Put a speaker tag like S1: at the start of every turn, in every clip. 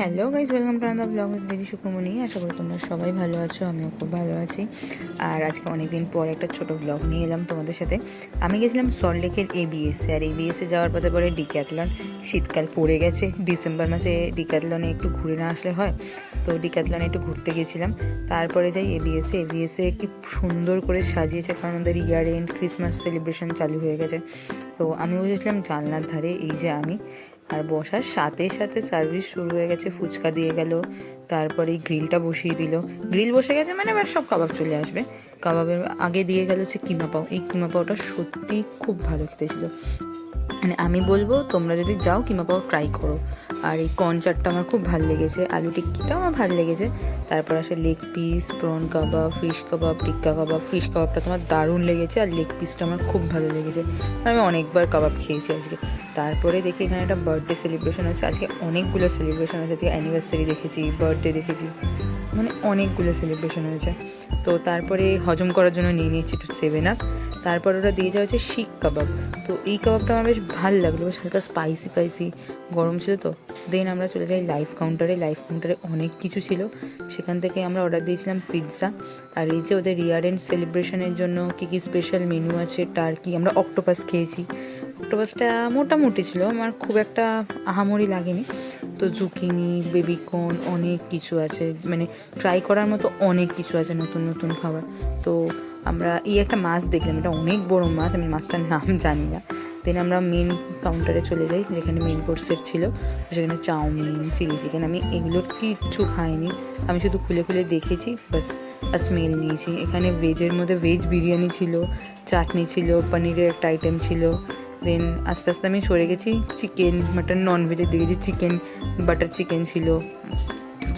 S1: Hello guys welcome to আনাদা blog দিদি সুকুমনি আশা করি তোমরা সবাই ভালো আছো, আমিও খুব ভালো আছি। আর আজকে অনেকদিন পর একটা ছোট ব্লগ নিয়ে এলাম তোমাদের সাথে। আমি গেছিলাম সল্টলেকের এবিএসে আর এবিএসে যাওয়ার পথে পরে ডিক্যাথলন শীতকাল পড়ে গেছে। ডিসেম্বর মাসে ডিক্যাথলনে একটু ঘুরে না আসলে হয়, তো ডিক্যাথলনে একটু ঘুরতে গেছিলাম। তারপরে যাই এবিএসে এবিএসে কি সুন্দর করে সাজিয়েছে, কারণ ওদের ইয়ার এন্ড ক্রিসমাস সেলিব্রেশন চালু হয়ে গেছে। তো আমি বসেছিলাম জানলার ধারে, এই যে আমি। আর বসার সাথে সাথে সার্ভিস শুরু হয়ে গেছে, ফুচকা দিয়ে গেল, তারপরে গ্রিলটা বসিয়ে দিল। গ্রিল বসে গেছে মানে এবার সব কাবাব চলে আসবে। কাবাবের আগে দিয়ে গেল হচ্ছে কিমা পাও। এই কিমা পাওটা সত্যি খুব ভালো খেতে ছিল। মানে আমি বলব, তোমরা যদি যাও কিমা পাও ট্রাই করো। আর এই কর্ন আমার খুব ভালো লেগেছে। আলু টিক্কিটাও আমার ভালো লেগেছে। তারপর আসে leg piece, prawn kebab, fish kebab, tikka kebab. Fish কাবাবটা তোমার দারুণ লেগেছে আর লেগ পিসটা আমার খুব ভালো লেগেছে। আমি অনেকবার কাবাব খেয়েছি আজকে। তারপরে দেখি এখানে একটা বার্থডে সেলিব্রেশন হচ্ছে আজকে অনেকগুলো সেলিব্রেশন হচ্ছে আজকে অ্যানিভার্সারি দেখেছি বার্থডে দেখেছি। মানে অনেকগুলো সেলিব্রেশন হয়েছে। তো তারপরে হজম করার জন্য নিয়ে নিয়েছি একটু সেভেন আপ তারপর ওরা দিয়ে যাওয়া হচ্ছে শিক কাবাব। তো এই কাবাবটা আমার বেশ ভালো লাগল, বেশ হালকা স্পাইসি স্পাইসি গরম ছিল তো। দেন আমরা চলে যাই লাইফ কাউন্টারে লাইফ কাউন্টারে অনেক কিছু ছিল। সেখান থেকে আমরা অর্ডার দিয়েছিলাম পিৎজা আর এই যে ওদের ইয়ার এন্ড সেলিব্রেশনের জন্য কী কী স্পেশাল মেনু আছে টার্কি আমরা অক্টোপাস খেয়েছি। অক্টোপাসটা মোটামুটি ছিল, আমার খুব একটা আহামরি লাগেনি। তো জুকিনি, বেবিকর্ন অনেক কিছু আছে মানে ট্রাই করার মতো অনেক কিছু আছে নতুন নতুন খাবার। তো আমরা এই একটা মাছ দেখলাম, এটা অনেক বড় মাছ, আমি মাছটার নাম জানি না। দেন আমরা মেন কাউন্টারে চলে যাই, যেখানে মেন কোর্সের ছিল, সেখানে চাউমিন, চিলি চিকেন, আমি এগুলোর কিচ্ছু খাইনি। আমি শুধু খুলে খুলে দেখেছি, বাস আর স্মেল নিয়েছি। এখানে ভেজের মধ্যে ভেজ বিরিয়ানি ছিল, চাটনি ছিল, পনিরের একটা আইটেম ছিল। দেন আস্তে আস্তে আমি সরে গেছি চিকেন মাটন নন ভেজের দিকে। যে চিকেন বাটার চিকেন ছিল,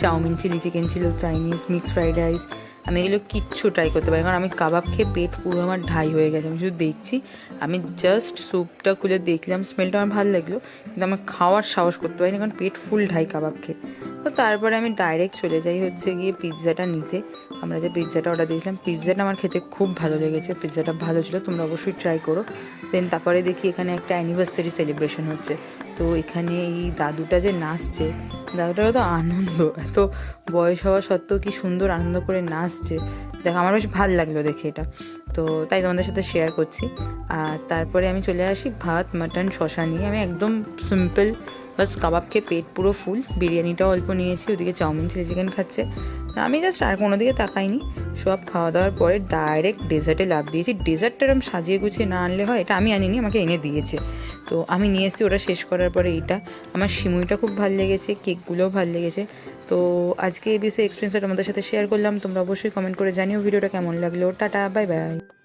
S1: চাউমিন চিলি চিকেন ছিল চাইনিজ মিক্সড ফ্রাইড রাইস আমি এগুলো কিচ্ছু ট্রাই করতে পারি কারণ আমি কাবাব খেয়ে পেট পুরো আমার ঢাই হয়ে গেছে। আমি শুধু দেখছি, আমি জাস্ট স্যুপটা খুলে দেখলাম স্মেলটা আমার ভালো লাগল, কিন্তু আমার খাওয়ার সাহস করতে পারিনি, কারণ পেট ফুল ঢাই কাবাব খেয়ে। তো তারপরে আমি ডাইরেক্ট চলে যাই হচ্ছে গিয়ে পিৎজাটা নিতে। আমরা যে পিৎজাটা অর্ডার দিয়েছিলাম পিৎজাটা আমার খেতে খুব ভালো লেগেছে। পিৎজাটা ভালো ছিল, তোমরা অবশ্যই ট্রাই করো। দেন তারপরে দেখি এখানে একটা অ্যানিভার্সারি সেলিব্রেশন হচ্ছে। তো এখানে এই দাদুটা যে নাচছে দাদুটার তো আনন্দ। এত বয়স হওয়া সত্ত্বেও কি সুন্দর আনন্দ করে নাচছে। দেখো, আমার বেশ ভালো লাগল দেখে এটা। তো তাই তোমাদের সাথে শেয়ার করছি। আর তারপরে আমি চলে আসি ভাত, মাটন, শশা নিয়ে। আমি একদম সিম্পল বাস কাবাব খেয়ে পেট পুরো ফুল বিরিয়ানিটাও অল্প নিয়েছি, ওদিকে চাউমিন চিলি চিকেন খাচ্ছে। আমি জাস্ট আর কোনো দিকে তাকাইনি। সব খাওয়া দাওয়ার পরে ডাইরেক্ট ডেজার্টে লাভ দিয়েছি। ডেজার্টটা এরকম সাজিয়ে গুছিয়ে না আনলে হয়, এটা আমি আনিনি, আমাকে এনে দিয়েছে। তো আমি নিয়ে এসেছি, ওটা শেষ করার পরে এইটা। আমার সিমুইটা খুব ভালো লেগেছে, কেকগুলোও ভালো লেগেছে। তো আজকে এই বিষয়ে এক্সপিরিয়েন্সটা তোমাদের সাথে শেয়ার করলাম, তোমরা অবশ্যই কমেন্ট করে জানিও ভিডিওটা কেমন লাগল। Tata bye bye